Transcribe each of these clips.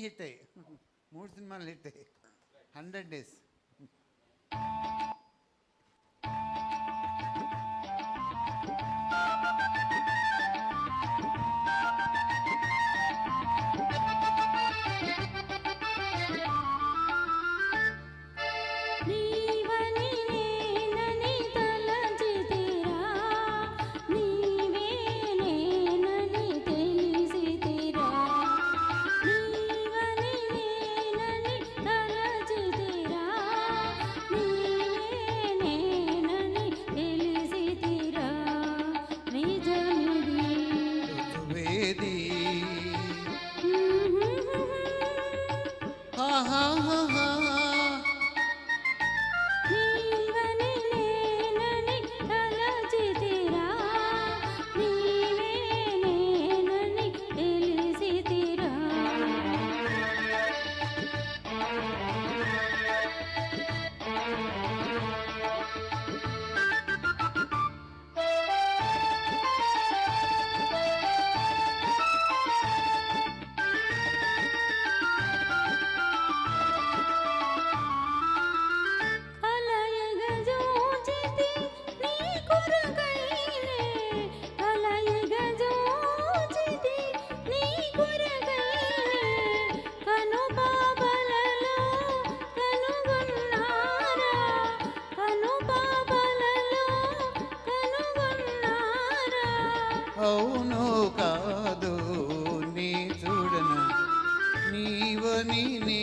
Hit मूर्ति hit hundred days అవును కాదు నీ చూడను. నీవని నీ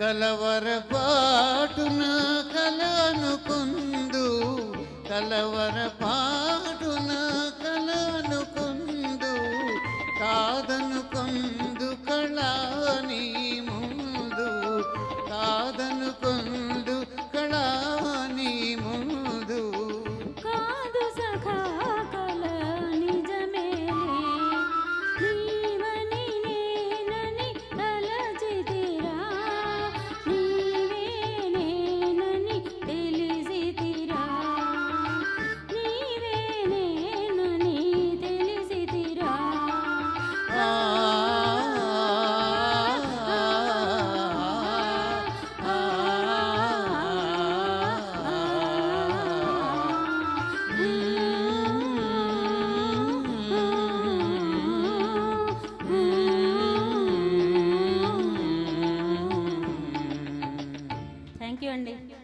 కలవరపాటున కలనుకుందు కలవరపా grande.